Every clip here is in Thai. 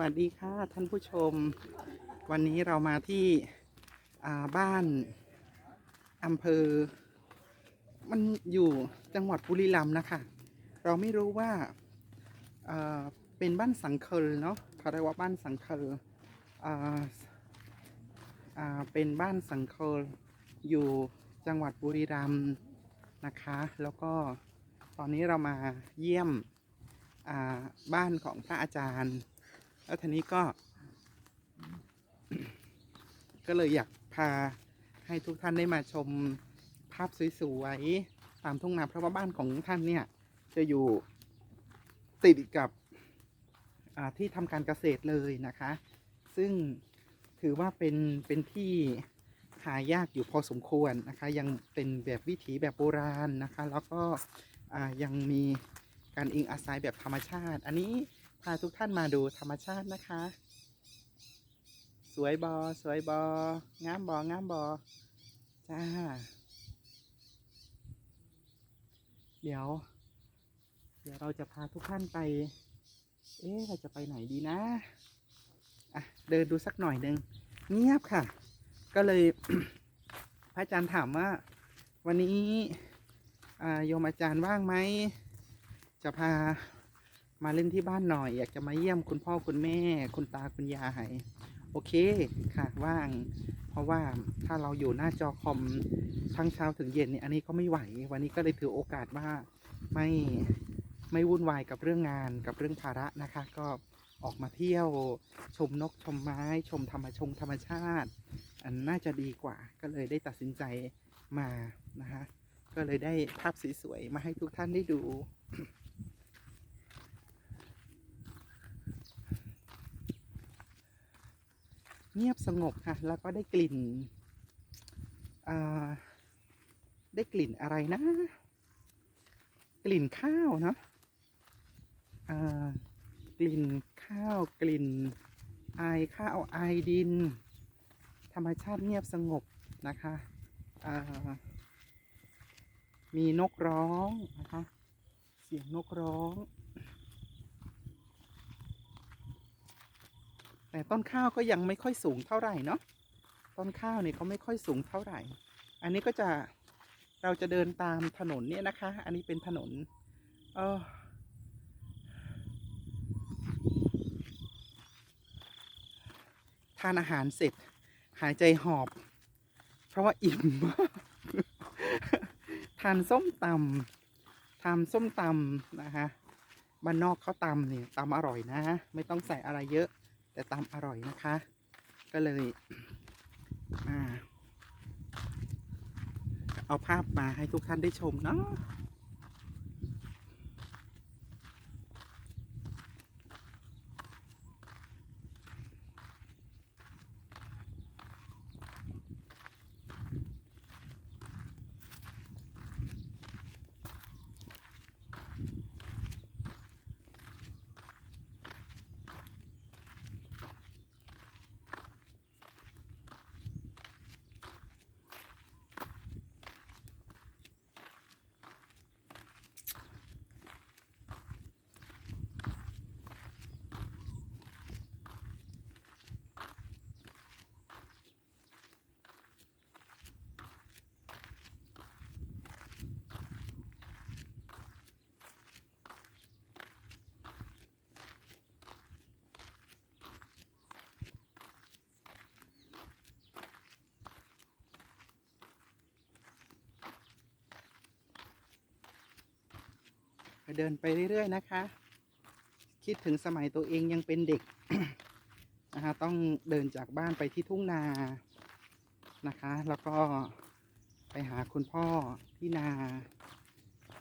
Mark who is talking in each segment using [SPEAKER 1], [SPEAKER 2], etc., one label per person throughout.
[SPEAKER 1] วัสดีค่ะท่านผู้ชม วันนี้เรามาที่บ้านอำเภอ มันอยู่จังหวัดบุรีรัมย์นะคะ เราไม่รู้ว่าเอ่อเป็นบ้านสังเคลเนาะเขาเรียกว่าบ้านสังเคลเป็นบ้านสังเคลอยู่จังหวัดบุรีรัมย์นะคะ แล้วก็ตอนนี้เรามาเยี่ยมบ้านของพระอาจารย์ แล้วทีนี้ก็ ก็เลยอยากพาให้ทุกท่านได้มาชมภาพสวยๆตามทุ่งนาเพราะว่าบ้านของท่านเนี่ย จะอยู่ติดกับที่ทำการเกษตรเลยนะคะ ซึ่งถือว่าเป็นเป็นที่หายากอยู่พอสมควรนะคะ ยังเป็นแบบวิถีแบบโบราณนะคะ แล้วก็ยังมีการอิงอาศัยแบบธรรมชาติ อันนี้ พาทุกท่านมาดูธรรมชาตินะคะ สวยบอสวยบองามบองามบอจ้า เดี๋ยว เดี๋ยวเราจะพาทุกท่านไป เอ๊ะเราจะไปไหนดีนะอะเดินดูสักหน่อยหนึ่งเงียบค่ะ ก็เลยพระอาจารย์ถามว่า วันนี้โยมอาจารย์ว่างไหม จะพา มาเล่นที่บ้านหน่อย อยากจะมาเยี่ยมคุณพ่อคุณแม่ คุณตาคุณยายโอเคค่ะว่าง เพราะว่าถ้าเราอยู่หน้าจอคอมทั้งเช้าถึงเย็นเนี่ยอันนี้ก็ไม่ไหว วันนี้ก็เลยถือโอกาสว่าไม่ไม่วุ่นวายกับเรื่องงานกับเรื่องภาระนะคะ ก็ออกมาเที่ยวชมนกชมไม้ ชมธรรมชงธรรมชาติ อันน่าจะดีกว่า ก็เลยได้ตัดสินใจมานะคะก็เลยได้ภาพสวยๆมาให้ทุกท่านได้ดู เงียบสงบค่ะ แล้วก็ได้กลิ่นได้กลิ่นอะไรนะ กลิ่นข้าวเนาะกลิ่นข้าวกลิ่นไอายข้าวไอายดิน ธรรมชาติเงียบสงบนะคะมีนกร้องนะคะ เสียงนกร้อง แต่ต้นข้าวก็ยังไม่ค่อยสูงเท่าไหร่เนาะต้นข้าวเนี่ยก็ไม่ค่อยสูงเท่าไหร่ อันนี้ก็จะเราจะเดินตามถนนเนี่ยนะคะ อันนี้เป็นถนนเออทานอาหารเสร็จ หายใจหอบ เพราะว่าอิ่มมากทานส้มตำทานส้มตำนะคะบ้านนอกเขาตำเนี่ยตำอร่อยนะ ไม่ต้องใส่อะไรเยอะ แต่ตำอร่อยนะคะ ก็เลยเอาภาพมาให้ทุกท่านได้ชมเนาะ เดินไปเรื่อย ๆ นะคะ คิดถึงสมัยตัวเองยังเป็นเด็กนะคะต้องเดินจากบ้านไปที่ทุ่งนานะคะ แล้วก็ไปหาคุณพ่อที่นา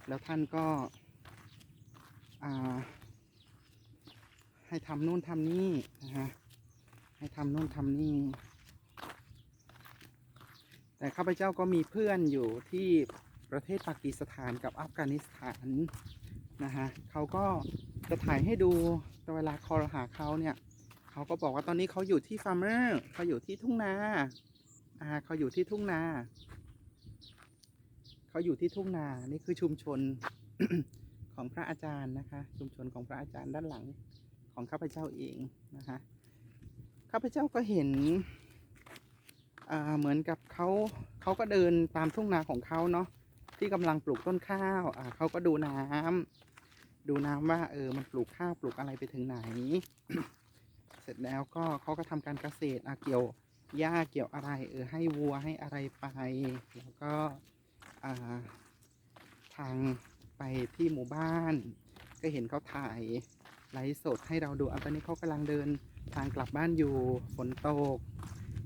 [SPEAKER 1] แล้วท่านก็อาให้ทำนู่นทำนี่นะคะให้ทำนู่นทำนี่ แต่ข้าพเจ้าก็มีเพื่อนอยู่ที่ประเทศปากีสถานกับอัฟกานิสถาน นะฮะเขาก็จะถ่ายให้ดูแต่เวลาคอลหาเขาเนี่ยเขาก็บอกว่าตอนนี้เขาอยู่ที่ฟาร์มเมอร์เขาอยู่ที่ทุ่งนาอ่าเขาอยู่ที่ทุ่งนาเขาอยู่ที่ทุ่งนานี่คือชุมชนของพระอาจารย์นะคะ ชุมชนของพระอาจารย์ด้านหลังของข้าพเจ้าเองนะคะข้าพเจ้าก็เห็นอ่าเหมือนกับเขาเขาก็เดินตามทุ่งนาของเขาเนาะ ที่กำลังปลูกต้นข้าวอ่าเขาก็ดูน้ำดูน้ำว่า เออ มันปลูกข้าวปลูกอะไรไปถึงไหน เสร็จแล้วก็เขาก็ทำการเกษตรอะเกี่ยวหญ้าเกี่ยวอะไร เออให้วัวให้อะไรไปแล้วก็อ่าทางไปที่หมู่บ้าน ก็เห็นเขาถ่ายไลฟ์สดให้เราดูอันตอนนี้เขากำลังเดินทางกลับบ้านอยู่ฝนตก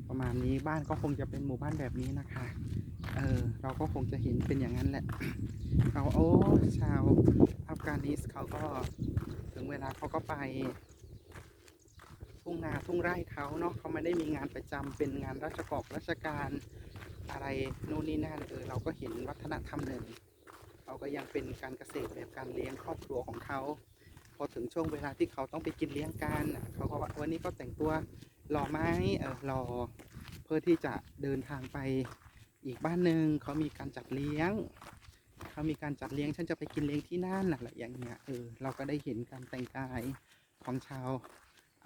[SPEAKER 1] ประมาณนี้บ้านก็คงจะเป็นหมู่บ้านแบบนี้นะคะ เออเราก็คงจะเห็นเป็นอย่างนั้นแหละเขาโอ้ชาวอัฟกานิสเขาก็ถึงเวลาเขาก็ไป ทุ่งนาทุ่งไร่เขาเนาะเขาไม่ได้มีงานประจำเป็นงานราชกอบราชการอะไรนู่นนี่นั่นเออเราก็เห็นวัฒนธรรมหนึ่งเขาก็ยังเป็นการเกษตรแบบการเลี้ยงครอบครัวของเขาพอถึงช่วงเวลาที่เขาต้องไปกินเลี้ยงกันน่ะเขาก็ว่าวันนี้ก็แต่งตัวหล่อไหมเออหล่อเพื่อที่จะเดินทางไป อีกบ้านหนึ่งเขามีการจัดเลี้ยง เขามีการจัดเลี้ยงฉันจะไปกินเลี้ยงที่นั่นอะไรอย่างเงี้ยเออเราก็ได้เห็นการแต่งกายของชาว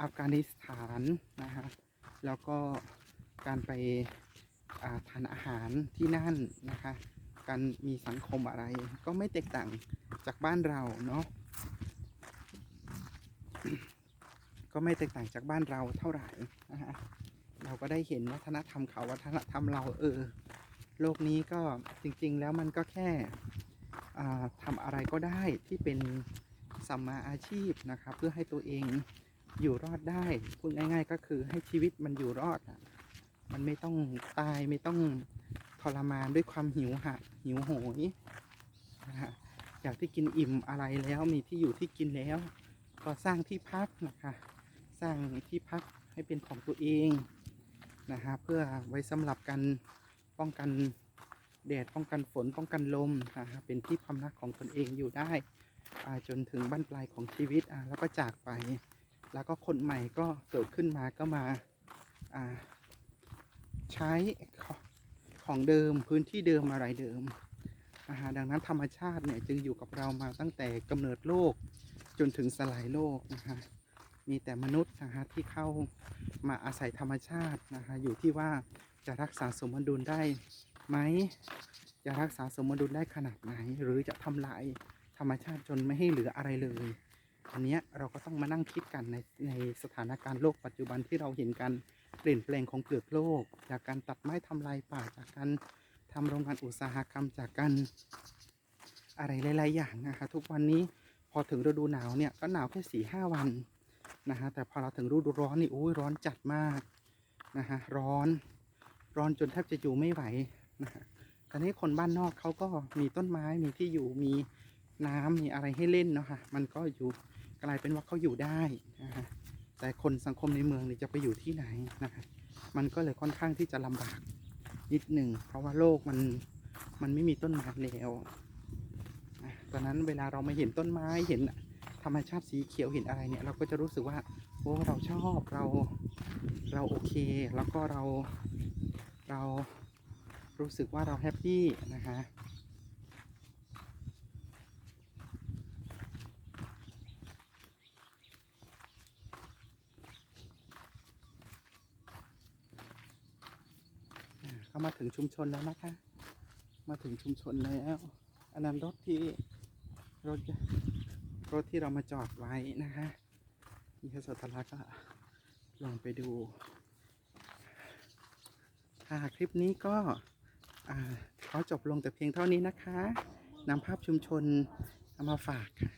[SPEAKER 1] อัฟกานิสถานนะฮะแล้วก็การไปาทานอาหารที่นั่นนะคะ การมีสังคมอะไรก็ไม่แตกต่างจากบ้านเราเนาะก็ไม่แตกต่างจากบ้านเราเท่าไหร่นะฮะเราก็ได้เห็นวัฒนธรรมเขาวัฒนธรรมเราเออ โลกนี้ก็จริงๆ แล้วมันก็แค่ทำอะไรก็ได้ที่เป็นสัมมาอาชีพนะคะเพื่อให้ตัวเองอยู่รอดได้พูดง่าย ๆ ก็คือให้ชีวิตมันอยู่รอดมันไม่ต้องตายไม่ต้องทรมานด้วยความหิวหะหิวโหยนะฮะอยากที่กินอิ่มอะไรแล้วมีที่อยู่ที่กินแล้ว ก็สร้างที่พักนะคะสร้างที่พักให้เป็นของตัวเองนะฮะเพื่อไว้สำหรับการ ป้องกันแดดป้องกันฝนป้องกันลมนะฮะเป็นที่พำนักของตนเองอยู่ได้จนถึงบั้นปลายของชีวิตอ่าแล้วก็จากไป แล้วก็คนใหม่ก็เกิดขึ้นมาก็มาใช้ของเดิมพื้นที่เดิมอะไรเดิมนะฮะดังนั้นธรรมชาติเนี่ยจึงอยู่กับเรามาตั้งแต่กำเนิดโลกจนถึงสลายโลกนะคะ มีแต่มนุษย์นะคะที่เข้ามาอาศัยธรรมชาตินะคะอยู่ที่ว่าจะรักษาสมดุลได้ไหมจะรักษาสมดุลได้ขนาดไหน หรือจะทำลายธรรมชาติจนไม่ให้เหลืออะไรเลยอันเนี้ยเราก็ต้องมานั่งคิดกันในในสถานการณ์โลกปัจจุบันที่เราเห็นการเปลี่ยนแปลงของเปลือกโลก จากการตัดไม้ทำลายป่าจากการทำโรงงานอุตสาหกรรมจากการอะไรหลาย ๆ อย่างนะคะทุกวันนี้พอถึงฤดูหนาวเนี่ยก็หนาวแค่สี่ห้าวัน นะฮะแต่พอเราถึงฤดูร้อนนี่โอ้ยร้อนจัดมากนะฮะร้อนร้อนจนแทบจะอยู่ไม่ไหวนะฮะตอนนี้คนบ้านนอกเขาก็มีต้นไม้มีที่อยู่มีน้ำมีอะไรให้เล่นเนาะค่ะมันก็อยู่กลายเป็นว่าเขาอยู่ได้นะฮะแต่คนสังคมในเมืองนี่จะไปอยู่ที่ไหนนะฮะมันก็เลยค่อนข้างที่จะลำบากนิดหนึ่งเพราะว่าโลกมันมันไม่มีต้นไม้แล้วอะตอนนั้นเวลาเรามาเห็นต้นไม้เห็น ธรรมชาติสีเขียวเห็นอะไรเนี่ย เราก็จะรู้สึกว่าโอ้เราชอบเราเราโอเค แล้วก็เราเรารู้สึกว่าเราแฮปปี้นะคะเข้ามาถึงชุมชนแล้วนะคะ มาถึงชุมชนแล้วอันนั้นรถที่รถ รถที่เรามาจอดไว้นะคะนี่คือสตลาก็ลองไปดู ค่ะคลิปนี้ก็ขอจบลงแต่เพียงเท่านี้นะคะนำภาพชุมชนเอามาฝากค่ะ